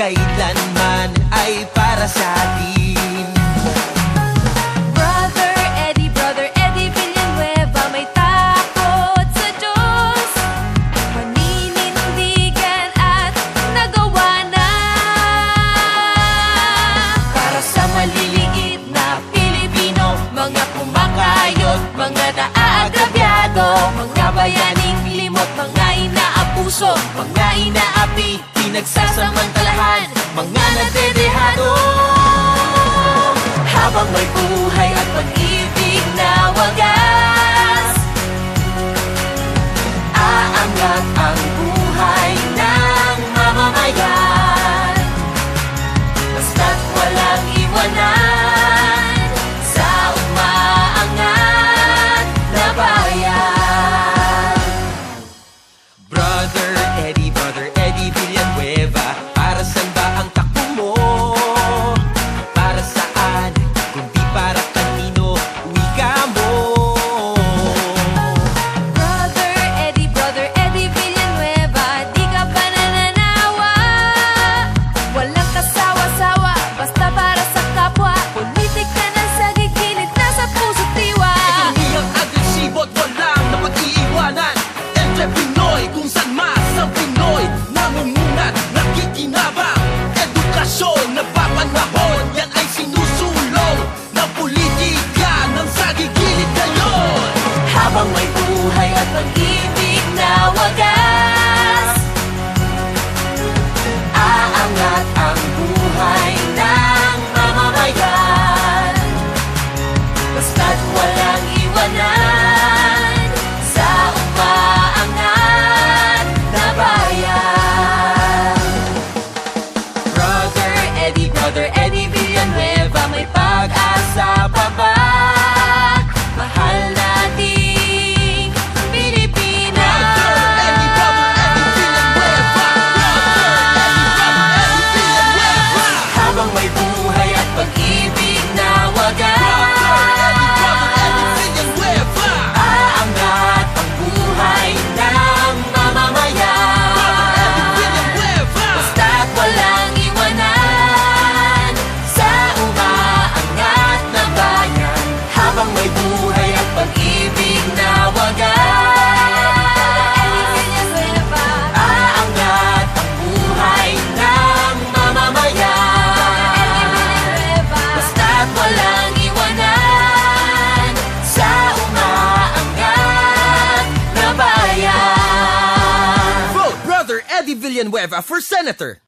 kailanman ay para sa atin. Brother Eddie, Brother Eddie Villanueva May takot sa Diyos. Paninindigan at nagawa na. Para sa maliliit na Pilipino Mga pumakayot, mga naaagrabyado Mga bayaning limot, mga inaapuso Mga inaapi pinagsasamantalahan Mga nadedehado Habang may buhay at pag-ibig na wagas Aangat ang buhay ng mamamayan. Basta't walang iwanan may buhay at pag-ibig na wagas. Villanueva for senator.